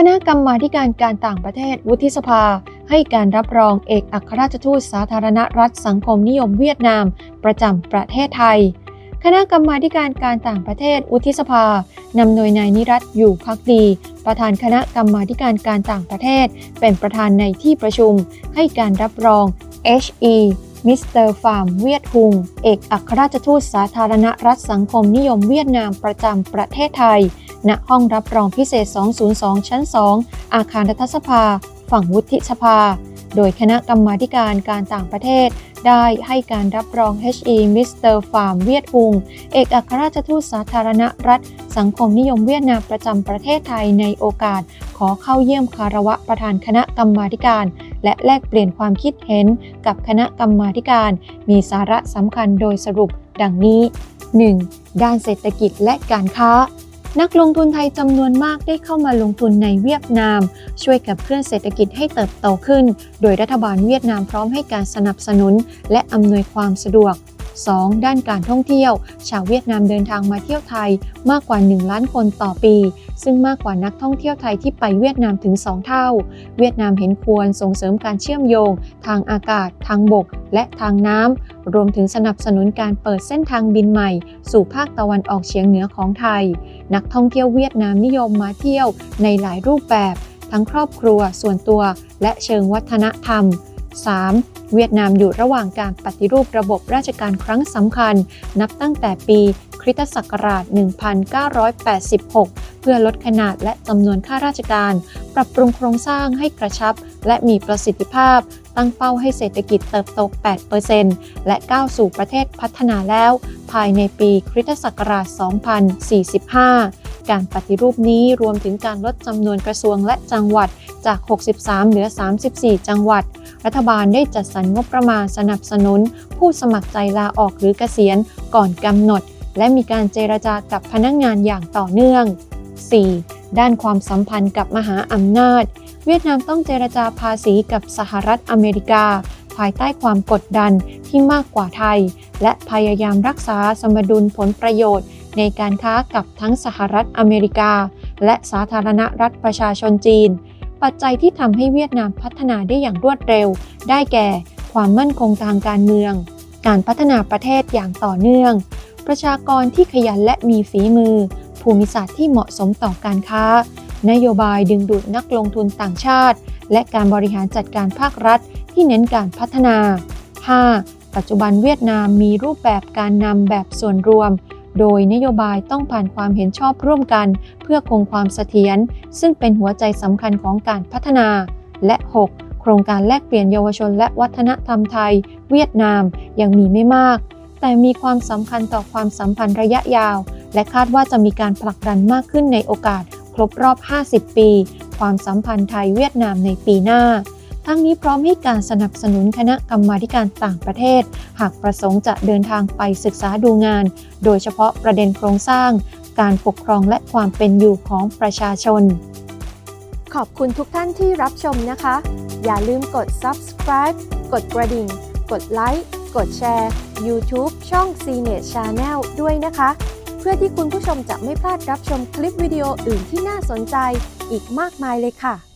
คณะกรรมาการการต่างประเทศวุฒิสภา ให้การรับรองเอกอัครราชทูตสาธารณรัฐสังคมนิยมเวียดนาม ประจำประเทศไทย คณะกรรมาการการต่างประเทศวุฒิสภานำโดยนายนิรัตอยู่พักดี ประธานคณะกรรมาการการต่างประเทศ เป็นประธานในที่ประชุม ให้การรับรอง H.E. มิสเตอร์ฟาร์มเวียดฮุง เอกอัครราชทูตสาธารณรัฐสังคมนิยมเวียดนามประจำประเทศไทย ณห้องรับรองพิเศษ 202 ชั้น 2 อาคารรัฐสภา ฝั่งวุฒิสภา โดยคณะกรรมาการการต่างประเทศ ได้ให้การรับรอง HE มิสเตอร์ฟาร์มเวียดฮุง เอกอัครราชทูตสาธารณรัฐ สังคมนิยมเวียดนามประจำประเทศไทยในโอกาส ขอเข้าเยี่ยมคารวะประธานคณะกรรมาการ และแลกเปลี่ยนความคิดเห็นกับคณะกรรมาการ มีสาระสำคัญโดยสรุปดังนี้ 1. ด้านเศรษฐกิจและการค้า นักลงทุนไทยจำนวนมากได้เข้ามาลงทุนในเวียดนาม ช่วยกับเคลื่อนเศรษฐกิจให้เติบโตขึ้น โดยรัฐบาลเวียดนามพร้อมให้การสนับสนุน และอำนวยความสะดวก 2. ด้านการท่องเที่ยว ชาวเวียดนามเดินทางมาเที่ยวไทยมากกว่า 1 ล้านคนต่อปี ซึ่งมากกว่านักท่องเที่ยวไทยที่ไปเวียดนามถึง 2 เท่า เวียดนามเห็นควรส่งเสริมการเชื่อมโยง ทางอากาศ ทางบก และทางน้ำ รวมถึงสนับสนุนการเปิดเส้นทางบินใหม่ สู่ภาคตะวันออกเฉียงเหนือของไทย นักท่องเที่ยวเวียดนามนิยมมาเที่ยวในหลายรูปแบบ ทั้งครอบครัว ส่วนตัว และเชิงวัฒนธรรม 3. เวียดนามอยู่ระหว่างการปฏิรูประบบราชการครั้งสำคัญ นับตั้งแต่ปีคริสตศักราช 1986 เพื่อลดขนาดและจำนวนข้าราชการ ปรับปรุงโครงสร้างให้กระชับ และมีประสิทธิภาพ ตั้งเป้าให้เศรษฐกิจเติบโต 8%และก้าวสู่ประเทศพัฒนาแล้ว ภายในปีคริสตศักราช 2045 การปฏิรูปนี้รวมถึงการลดจำนวนกระทรวงและจังหวัดจาก 63 เหลือ 34 จังหวัด รัฐบาลได้จัดสรรงบประมาณสนับสนุน ผู้สมัครใจลาออกหรือเกษียณก่อนกำหนด และมีการเจรจากับพนักงงานอย่างต่อเนื่อง 4. ด้านความสัมพันธ์กับมหาอำนาจ เวียดนามต้องเจรจาภาษีกับสหรัฐอเมริกา ภายใต้ความกดดันที่มากกว่าไทย และพยายามรักษาสมดุลผลประโยชน์ ในการค้ากับทั้งสหรัฐอเมริกา และสาธารณรัฐประชาชนจีน ปัจจัยที่ทำให้เวียดนามพัฒนาได้อย่างรวดเร็ว ได้แก่ ความมั่นคงทางการเมือง การพัฒนาประเทศอย่างต่อเนื่อง ประชากรที่ขยันและมีฝีมือ ภูมิศาสตร์ที่เหมาะสมต่อการค้า นโยบายดึงดูดนักลงทุนต่างชาติ และการบริหารจัดการภาครัฐ ที่เน้นการพัฒนา 5. ปัจจุบันเวียดนามมีรูปแบบการนำแบบส่วนรวม โดยนโยบายต้องผ่านความเห็นชอบร่วมกัน เพื่อคงความเสถียรซึ่งเป็นหัวใจสำคัญของการพัฒนา และ 6. โครงการแลกเปลี่ยนเยาวชนและวัฒนธรรมไทย เวียดนามยังมีไม่มาก แต่มีความสำคัญต่อความสัมพันธ์ระยะยาว และคาดว่าจะมีการผลักดันมากขึ้นในโอกาส ครบรอบ 50 ปี ความสัมพันธ์ไทยเวียดนามในปีหน้า ทั้งนี้พร้อมให้การสนับสนุนคณะกรรมาการต่างประเทศ หากประสงค์จะเดินทางไปศึกษาดูงาน โดยเฉพาะประเด็นโครงสร้าง การปกครองและความเป็นอยู่ของประชาชน ขอบคุณทุกท่านที่รับชมนะคะ อย่าลืมกด subscribe กดกระดิ่ง กดไลค์กดแชร์ YouTube ช่อง CNET Channel ด้วยนะคะ เพื่อที่คุณผู้ชมจะไม่พลาดรับชมคลิปวิดีโออื่นที่น่าสนใจอีกมากมายเลยค่ะ